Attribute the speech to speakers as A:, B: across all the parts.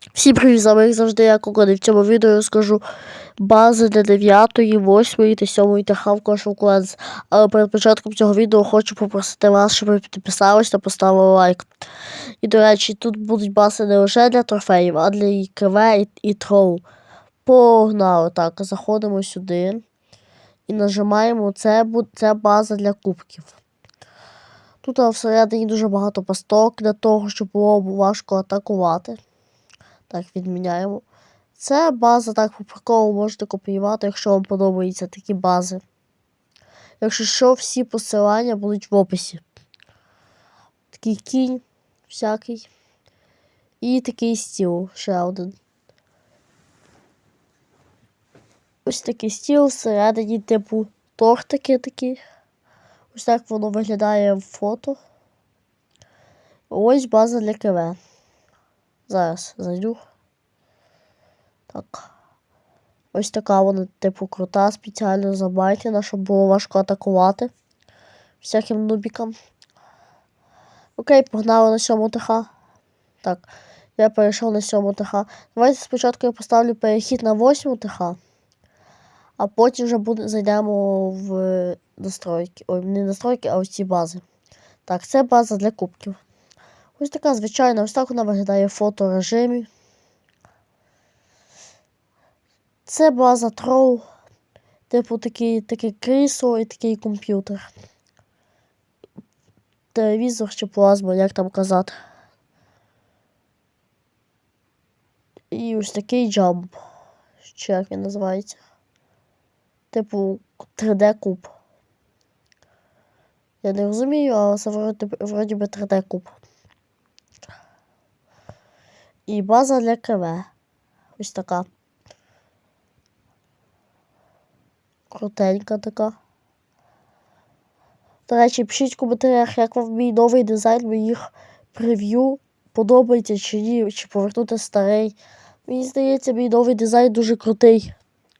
A: Всім привіт, з вами як завжди я Кокоди. В цьому відео розкажу бази для 9, 8 та 7 ТХ в кожному класі. Але перед початком цього відео хочу попросити вас, щоб ви підписались та поставили лайк. І, до речі, тут будуть бази не лише для трофеїв, а для і КВ і, і троу. Погнали так, заходимо сюди і нажимаємо це, це база для кубків. Тут всередині дуже багато пасток для того, щоб було важко атакувати. Так, відміняємо. Це база, так по приколу можете копіювати, якщо вам подобаються такі бази. Якщо що, всі посилання будуть в описі. Такий кінь всякий. І такий стіл ще один. Ось такий стіл всередині, типу, тортики такі. Ось так воно виглядає в фото. Ось база для КВ. Зараз зайду. Так. Ось така вона, типу, крута, спеціально забайтена, щоб було важко атакувати всяким нубікам. Окей, погнали на сьому ТХ. Так, я перейшов на сьому ТХ. Давайте спочатку я поставлю перехід на восьму ТХ, а потім вже буде, зайдемо в настройки. Ой, не настройки, а ось ці бази. Так, це база для кубків. Ось така звичайна, ось так вона виглядає в фоторежимі. Це база Troll. Типу таке крісло і такий комп'ютер. Телевізор чи плазма, як там казати. І ось такий джамп. Чи як він називається? Типу 3D куб. Я не розумію, але це вроді, би 3D куб. І база для КВ. Ось така. Крутенька така. До речі, пишіть в коментарях, як вам мій новий дизайн моїх прев'ю. Подобається чи ні, чи повернути старий. Мені здається, мій новий дизайн дуже крутий.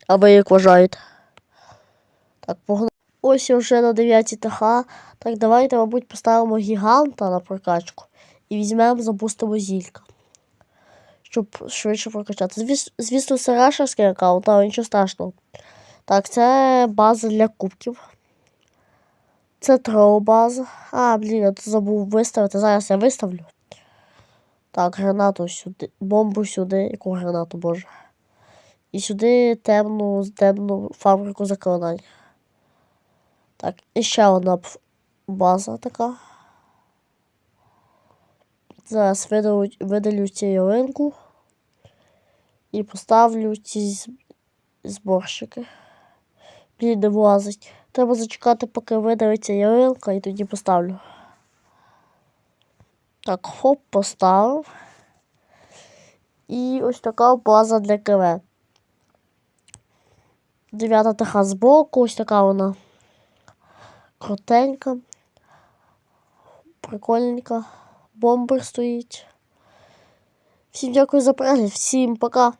A: А ви як вважаєте? Так, погнали. Ось я вже на 9 ТХ. Так, давайте, мабуть, поставимо гіганта на прокачку і візьмемо, запустимо зілька. Щоб швидше прокачати. Звіс- звісно, це рашерський аккаунт, але нічого страшного. Так, це база для кубків. Це троу база. А, блін, я забув виставити. Зараз я виставлю. Так, гранату сюди. Бомбу сюди. Яку гранату, боже. І сюди темну, темну фабрику заклинань. Так, і ще одна база така. Зараз видалю, видалю цю ялинку і поставлю ці зборщики. Блін, не влазить. Треба зачекати, поки видалиться ялинка, і тоді поставлю. Так, хоп, поставив. І ось така база для КВ. Дев'ята така збоку, ось така вона крутенька. Прикольненька. Бомбер стоїть. Всім дякую за перегляд, всім пока.